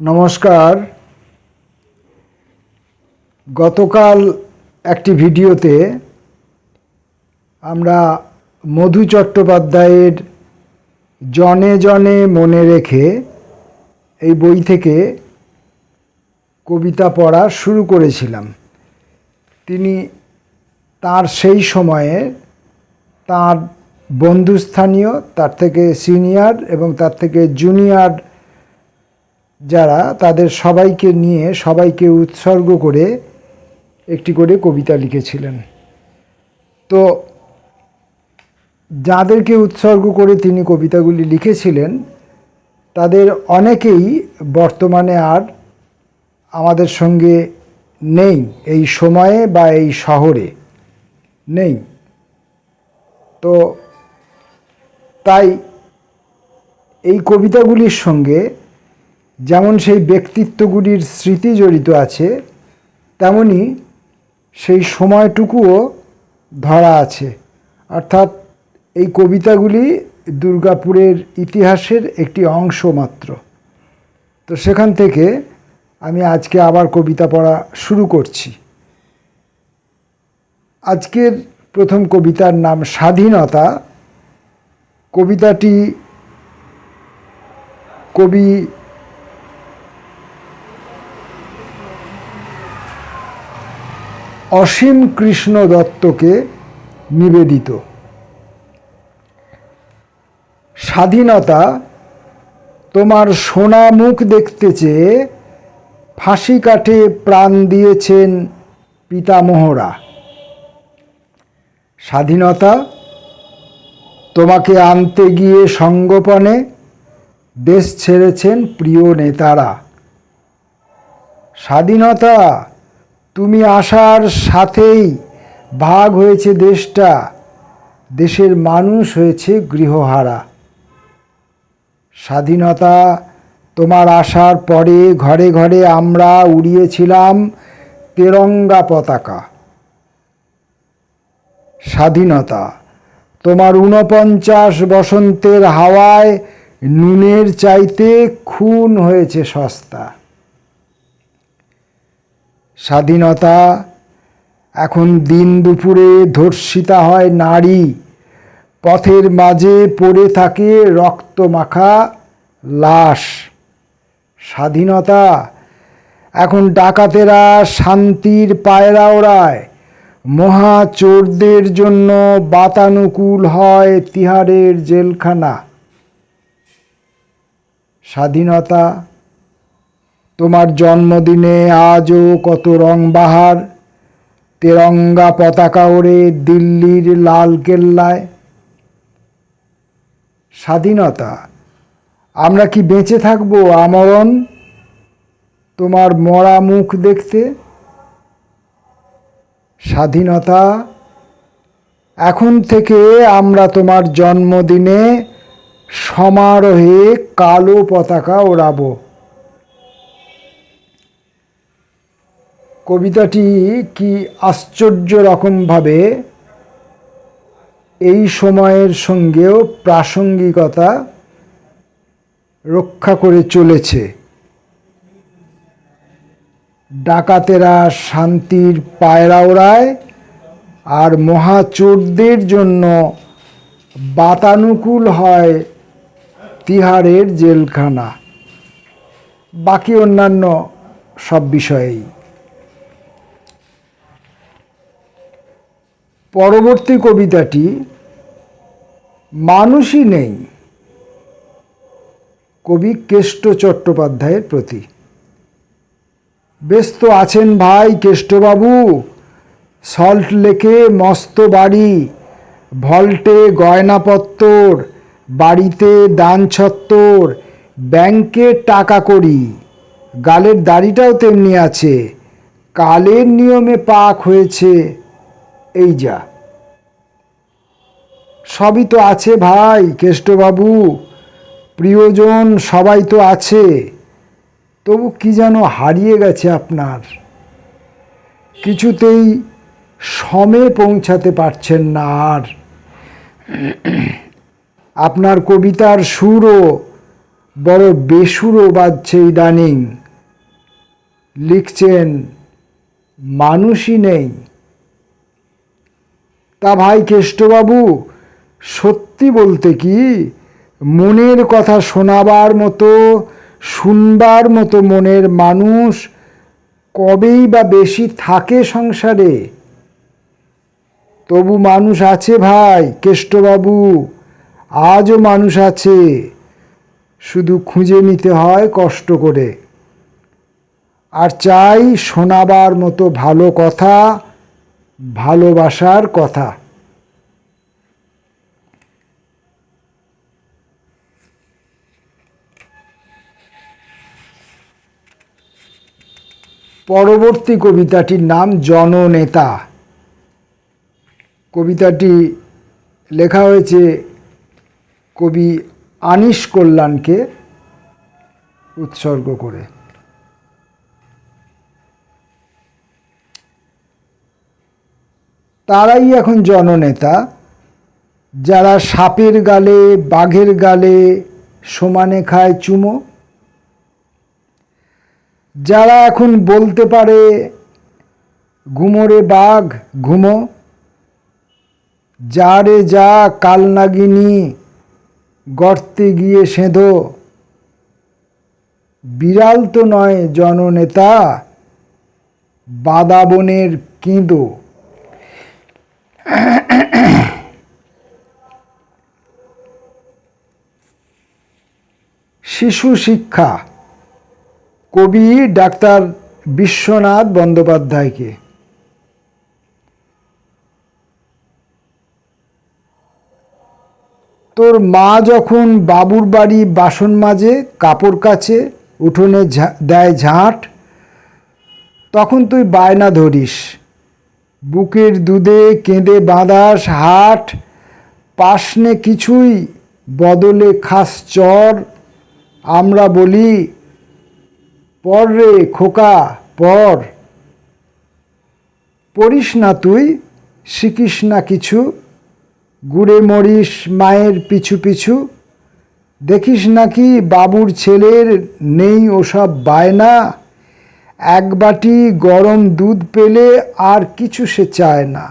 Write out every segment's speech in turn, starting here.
নমস্কার। গতকাল একটি ভিডিওতে আমরা মধু চট্টোপাধ্যায়ের জনে জনে মনে রেখে এই বই থেকে কবিতা পড়া শুরু করেছিলাম। তিনি তার সেই সময়ে তার বন্ধুস্থানীয়, তার থেকে সিনিয়র এবং তার থেকে জুনিয়র যারা তাদের সবাইকে নিয়ে, সবাইকে উৎসর্গ করে একটি করে কবিতা লিখেছিলেন। তো যাদেরকে উৎসর্গ করে তিনি কবিতাগুলি লিখেছিলেন, তাদের অনেকেই বর্তমানে আর আমাদের সঙ্গে নেই, এই সময়ে বা এই শহরে নেই। তো তাই এই কবিতাগুলির সঙ্গে যেমন সেই ব্যক্তিত্বগুলির স্মৃতি জড়িত আছে, তেমনি সেই সময়টুকুও ধরা আছে। অর্থাৎ এই কবিতাগুলি দুর্গাপুরের ইতিহাসের একটি অংশ মাত্র। তো সেখান থেকে আমি আজকে আবার কবিতা পড়া শুরু করছি। আজকের প্রথম কবিতার নাম স্বাধীনতা। কবিতাটি কবি অসীম কৃষ্ণ দত্তকে নিবেদিত। স্বাধীনতা তোমার সোনা মুখ দেখতে চেয়ে ফাঁসি কাঠে প্রাণ দিয়েছেন পিতামহরা। স্বাধীনতা তোমাকে আনতে গিয়ে সঙ্গোপনে দেশ ছেড়েছেন প্রিয় নেতারা। স্বাধীনতা তুমি আসার সাথেই ভাগ হয়েছে দেশটা। দেশের মানুষ হয়েছে গৃহহারা। স্বাধীনতা তোমার আসার পরে ঘরে ঘরে আমরা উড়িয়েছিলাম তেরঙ্গা পতাকা। স্বাধীনতা তোমার ঊনপঞ্চাশ বসন্তের হাওয়ায় নুনের চাইতে খুন হয়েছে সস্তা। স্বাধীনতা এখন দিন দুপুরে ধর্ষিতা হয় নারী। পথের মাঝে পড়ে থাকে রক্তমাখা লাশ। স্বাধীনতা। এখন ডাকাতেরা শান্তির পায়রা ওড়ায়। মহা চোরদের জন্য বাতানুকূল হয় তিহারের জেলখানা। স্বাধীনতা। তোমার জন্মদিনে আজও কত রং বাহার। তেরঙ্গা পতাকা ওড়ে দিল্লির লাল কেল্লায়। স্বাধীনতা, আমরা কি বেঁচে থাকব আমরণ? তোমার মরা মুখ দেখতে। স্বাধীনতা, এখন থেকে আমরা তোমার জন্মদিনে সমারোহে কালো পতাকা ওড়াবো। কবিতাটি কি আশ্চর্য রকমভাবে এই সময়ের সঙ্গেও প্রাসঙ্গিকতা রক্ষা করে চলেছে। ডাকাতেরা শান্তির পায়রা ওড়ায় আর মহাচোরদের জন্য বাতানুকূল হয় তিহারের জেলখানা। বাকি অন্যান্য সব বিষয়েই। পরবর্তী কবিতাটি, মানুষই নেই কবি কেষ্ট চট্টোপাধ্যায়ের প্রতি। ব্যস্ত আছেন ভাই কেষ্টবাবু, সল্ট লেকে মস্ত বাড়ি, ভল্টে গয়নাপত্তর, বাড়িতে দান ছত্তর, ব্যাংকে টাকা করি, গালের দাড়িটাও তেমনি আছে, কালের নিয়মে পাক হয়েছে এই যা। সবই তো আছে ভাই, কেষ্টবাবু। প্রিয়জন সবাই তো আছে। তবু কি যেন হারিয়ে গেছে আপনার। কিছুতেই সমে পৌঁছাতে পারছেন না আর। আপনার কবিতার সুরও বড় বেসুরও বাজছে ইদানিং। লিখছেন, মানুষই নেই। তা ভাই কেষ্টবাবু? সত্যি বলতে কি? মনের কথা শোনাবার মতো, শুনবার মতো মনের মানুষ কবেই বা বেশি থাকে সংসারে? তবু মানুষ আছে ভাই কেষ্টবাবু, আজও মানুষ আছে। শুধু খুঁজে নিতে হয় কষ্ট করে। আর চাই শোনাবার মতো ভালো কথা ভালোবাসার কথা। পরবর্তী কবিতাটির নাম জননেতা। কবিতাটি লেখা হয়েছে কবি আনিস কল্যাণকে উৎসর্গ করে। তারাই এখন জননেতা। যারা সাপের গালে, বাঘের গালে সমানে খায় চুমো। যারা এখন বলতে পারে, ঘুমোরে বাঘ, ঘুমো। যা রে যা কালনাগিনী গর্তে গিয়ে সেঁধো বিড়াল তো নয় জননেতা, বাদাবনের কেঁদো। শিশু শিক্ষা, কবি ডাক্তার বিশ্বনাথ বন্দ্যোপাধ্যায়কে। তোর মা যখন বাবুর বাড়ি বাসন মাজে, কাপড় কাছে উঠোনে দেয় ঝাঁট, তখন তুই বায়না ধরিস। বুকের দুধে কেঁদে বাঁধাস হাট, পাশনে কিছুই বদলে খাস চর। আমরা বলি, পর রে খোকা, পর। পড়িস না তুই, শিখিস না কিছু। গুড়ে মরিস মায়ের পিছু পিছু। দেখিস নাকি বাবুর ছেলের নেই ওসব বায়না। এক বাটি গরম দুধ পেলে আর কিছু সে চায় না।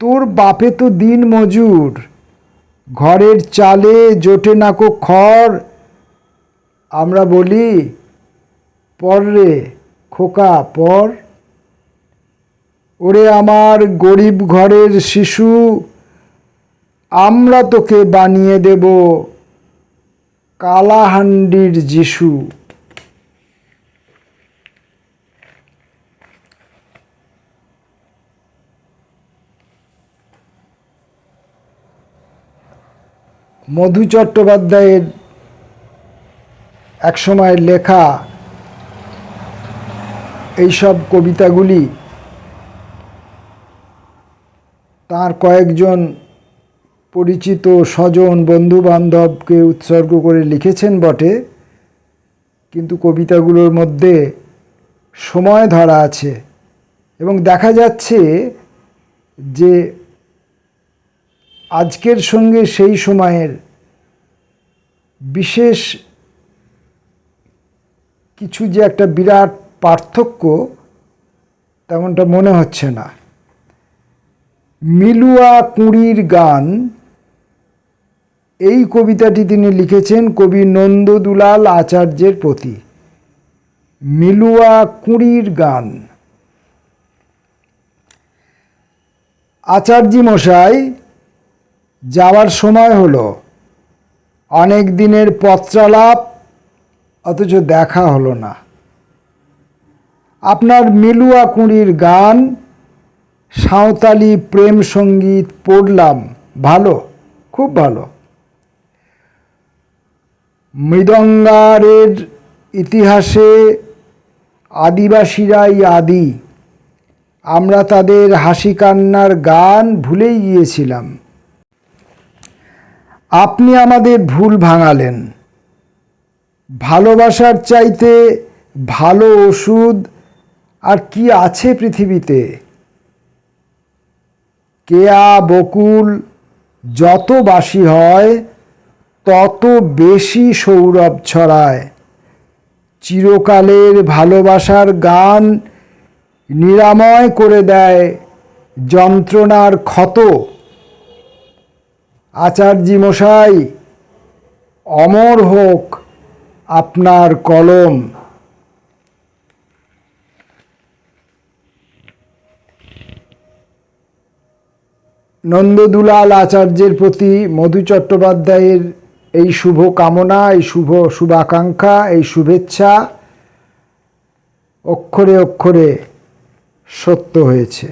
তোর বাপে তো দিন মজুর, ঘরের চালে জোটে নাকো খড়। আমরা বলি, পর রে, খোকা, পর। ওরে আমার গরিব ঘরের শিশু, আমরা তোকে বানিয়ে দেব কালাহান্ডির যিশু। মধু চট্টোপাধ্যায়ের একসময়ের লেখা এইসব কবিতাগুলি তার কয়েকজন পরিচিত স্বজন বন্ধু বান্ধবকে উৎসর্গ করে লিখেছেন বটে। কিন্তু কবিতাগুলোর মধ্যে সময় ধরা আছে এবং দেখা যাচ্ছে যে আজকের সঙ্গে সেই সময়ের বিশেষ কিছু যে একটা বিরাট পার্থক্য তেমনটা মনে হচ্ছে না। মিলুয়া কুঁড়ির গান, এই কবিতাটি তিনি লিখেছেন কবি নন্দদুলাল আচার্যের প্রতি। মিলুয়া কুঁড়ির গান। আচার্যি মশাই যাওয়ার সময় হলো। অনেক দিনের পত্রালাপ অথচ দেখা হলো না। আপনার মিলুয়া কুঁড়ির গান, সাঁওতালি প্রেম সংগীত পড়লাম। ভালো, খুব ভালো। মৃদঙ্গারের ইতিহাসে আদিবাসীরাই আদি। আমরা তাদের হাসি কান্নার গান ভুলেই গিয়েছিলাম। আপনি আমাদের ভুল ভাঙালেন। ভালোবাসার চাইতে ভালো ওষুধ আর কি আছে পৃথিবীতে? কেয়া, বকুল, যত বাসি হয়, তত বেশি সৌরভ ছড়ায়। চিরকালের ভালোবাসার গান নিরাময় করে দেয় যন্ত্রণার ক্ষত। আচার্যি মশাই, অমর হোক আপনার কলম। নন্দদুলাল আচার্যের প্রতি মধু চট্টোপাধ্যায়ের এই শুভ কামনা, এই শুভ শুভাকাঙ্ক্ষা, এই শুভেচ্ছা অক্ষরে অক্ষরে সত্য হয়েছে।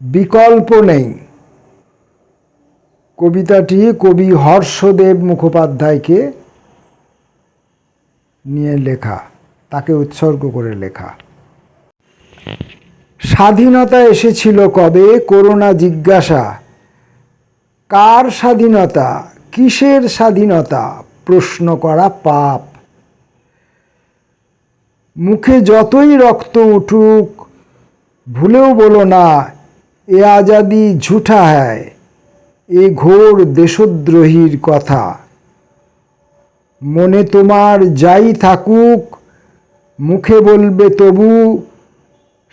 বিকল্প নেই। কবিতাটি কবি হর্ষদেব মুখোপাধ্যায়কে নিয়ে লেখা, তাকে উৎসর্গ করে লেখা। স্বাধীনতা এসেছিল কবে? করোনা জিজ্ঞাসা। কার স্বাধীনতা? কিসের স্বাধীনতা? প্রশ্ন করা পাপ। মুখে যতই রক্ত উঠুক, ভুলেও বলো না এ আজাদি ঝুঠা হ্যায়, এ ঘোর দেশদ্রোহীর কথা। মনে তোমার যাই থাকুক, মুখে বলবে তবু,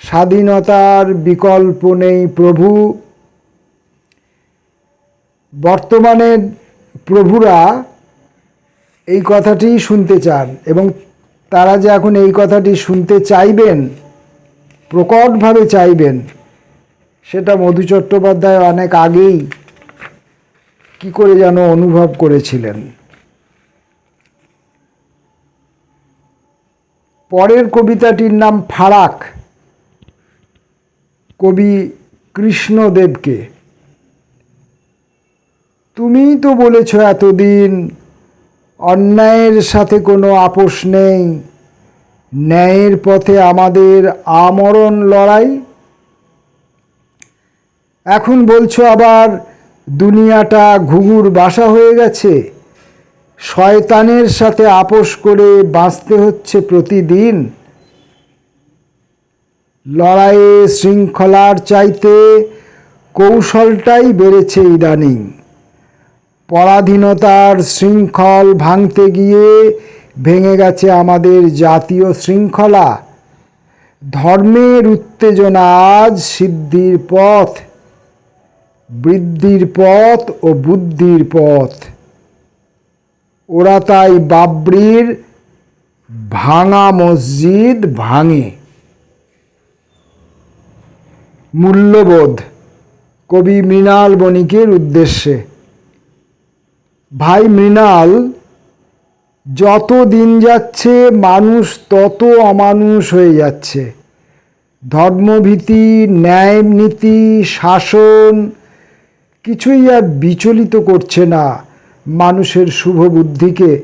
স্বাধীনতার বিকল্প নেই প্রভু। বর্তমানে প্রভুরা এই কথাটি শুনতে চান এবং তারা যে এখন এই কথাটি শুনতে চাইবেন, প্রকটভাবে চাইবেন সেটা মধু চট্টোপাধ্যায় অনেক আগেই কি করে যেন অনুভব করেছিলেন। পরের কবিতাটির নাম ফারাক। কবি কৃষ্ণদেবকে। তুমিই তো বলেছ এতদিন অন্যায়ের সাথে কোনো আপোষ নেই। ন্যায়ের পথে আমাদের আমরণ লড়াই। এখন বলছো আবার দুনিয়াটা ঘুঘুর বাসা হয়ে গেছে। শয়তানের সাথে আপোষ করে বাঁচতে হচ্ছে প্রতিদিন। লড়াইয়ে শৃঙ্খলার চাইতে কৌশলটাই বেড়েছে ইদানিং। পরাধীনতার শৃঙ্খল ভাঙতে গিয়ে ভেঙে গেছে আমাদের জাতীয় শৃঙ্খলা। ধর্মের উত্তেজনা আজ সিদ্ধির পথ। বৃদ্ধির পথ ও বুদ্ধির পথ। ওরা তাই বাবরির ভাঙা মসজিদ ভাঙে। মূল্যবোধ, কবি মৃণাল বণিকের উদ্দেশ্যে। ভাই মৃণাল যত দিন যাচ্ছে মানুষ তত অমানুষ হয়ে যাচ্ছে। ধর্মভীতি ন্যায় নীতি শাসন কিছুই আর বিচলিত করছে না মানুষের শুভ বুদ্ধিকে।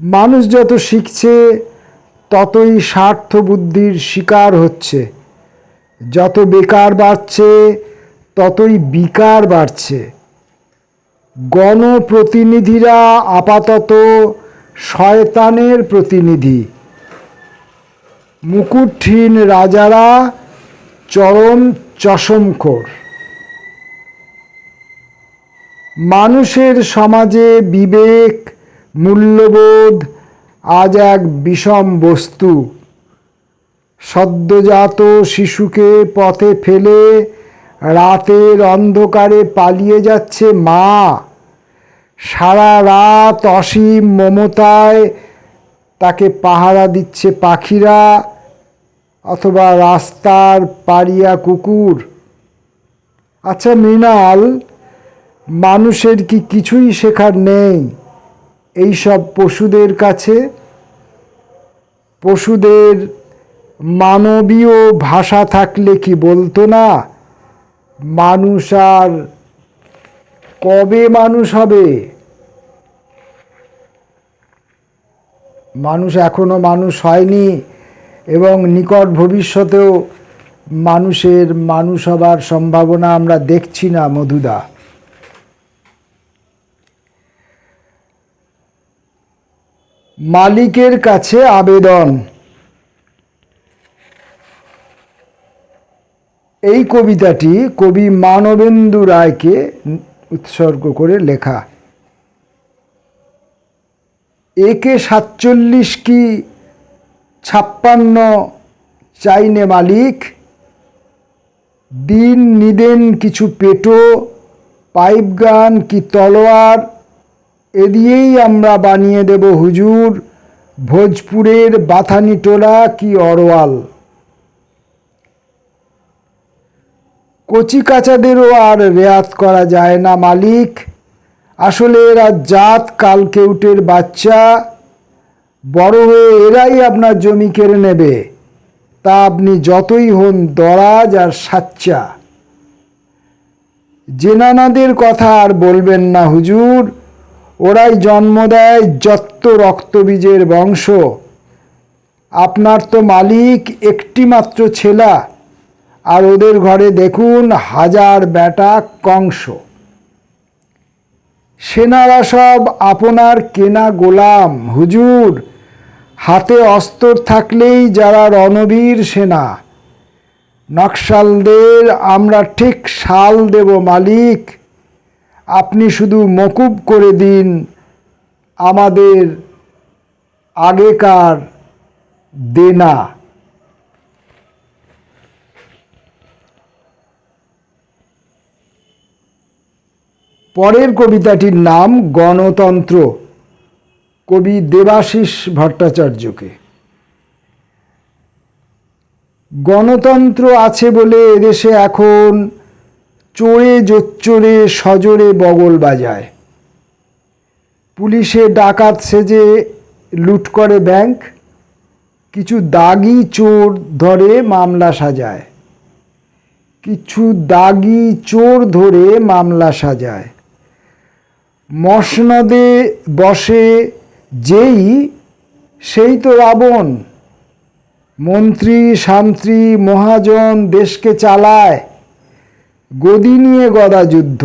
মানুষ যত শিখছে, ততই স্বার্থ বুদ্ধির শিকার হচ্ছে। যত বেকার বাড়ছে, ততই বিকার বাড়ছে। গণপ্রতিনিধিরা আপাতত শয়তানের প্রতিনিধি। মুকুটহীন রাজারা চরম চশমখোর। মানুষের সমাজে বিবেক, মূল্যবোধ আজ এক বিষম বস্তু। সদ্যজাত শিশুকে পথে ফেলে রাতের অন্ধকারে পালিয়ে যাচ্ছে মা। সারা রাত অসীম মমতায় তাকে পাহারা দিচ্ছে পাখিরা অথবা রাস্তার পাড়িয়া কুকুর। আচ্ছা মৃণাল মানুষের কি কিছুই শেখার নেই? এইসব পশুদের কাছে পশুদের মানবীয় ভাষা থাকলে কি বলতো না? মানুষ আর কবে মানুষ হবে? মানুষ এখনও মানুষ হয়নি এবং নিকট ভবিষ্যতেও মানুষের মানুষ হবার সম্ভাবনা আমরা দেখছি না, মধুদা। মালিকের কাছে আবেদন। এই কবিতাটি কবি মানবেন্দু রায়কে উৎসর্গ করে লেখা। একে সাতচল্লিশ কি ছাপ্পান্ন চাইনে মালিক, দিন নিদেন কিছু পেটো পাইপ গান কি তলোয়ার এ দিয়েই আমরা বানিয়ে দেব হুজুর ভোজপুরের বাথানি টোলা কি অরওয়াল কচি কাচাদেরও আর রেয়াত করা যায় না, মালিক। আসলে এরা জাত, কালকেউটের বাচ্চা। বড় হয়ে এরাই আপনার জমি কেড়ে নেবে। তা আপনি যতই হন দরাজ আর সাচ্চা। জেনানাদের কথা আর বলবেন না হুজুর। ওরাই জন্ম দেয় যত্ত রক্তবীজের বংশ। আপনার তো মালিক একটি মাত্র ছেলা। আর ওদের ঘরে দেখুন হাজার বেটা কংস। সেনারা সব আপনার কেনা গোলাম। হুজুর, হাতে অস্ত্র থাকলেই যারা রণবীর সেনা। নকশালদের আমরা ঠিক শাল দেব মালিক। আপনি শুধু মকুব করে দিন আমাদের আগেকার দেনা। পরের কবিতাটির নাম গণতন্ত্র, কবি দেবাশিস ভট্টাচার্যকে। গণতন্ত্র আছে বলে এদেশে এখন চোরে জোচ্চোরে সজোরে বগল বাজায়। পুলিশে ডাকাত সেজে লুট করে ব্যাংক, কিছু দাগি চোর ধরে মামলা সাজায়। কিছু দাগি চোর ধরে মামলা সাজায়। মসনদে বসে যেই, সেই তো রাবণ। মন্ত্রী শান্ত্রী মহাজন দেশকে চালায়। গদি নিয়ে গদা যুদ্ধ,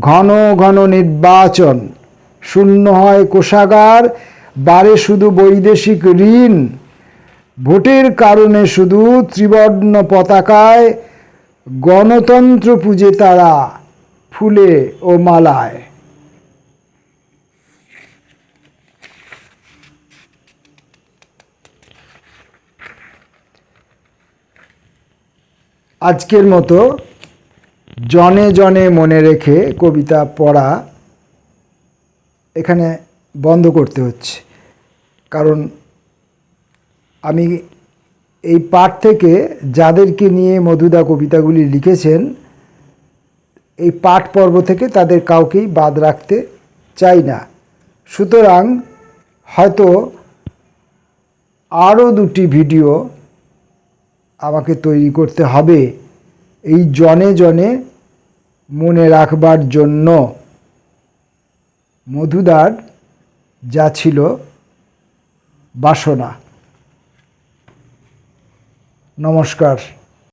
ঘন ঘন নির্বাচন। শূন্য হয় কোষাগার, বারে শুধু বৈদেশিক ঋণ। ভোটের কারণে শুধু ত্রিবর্ণ পতাকায়, গণতন্ত্র পূজে তারা ফুলে ও মালায়। আজকের মতো জনে জনে মনে রেখে কবিতা পড়া এখানে বন্ধ করতে হচ্ছে। কারণ আমি এই পাঠ থেকে যাদেরকে নিয়ে মধুদা কবিতাগুলি লিখেছেন, এই পাঠ পর্ব থেকে তাদের কাউকেই বাদ রাখতে চাই না। সুতরাং হয়তো আরও দুটি ভিডিও আমাকে তৈরি করতে হবে। এই জনে জনে মনে রাখবার জন্য মধুদার যা ছিল বাসনা। নমস্কার।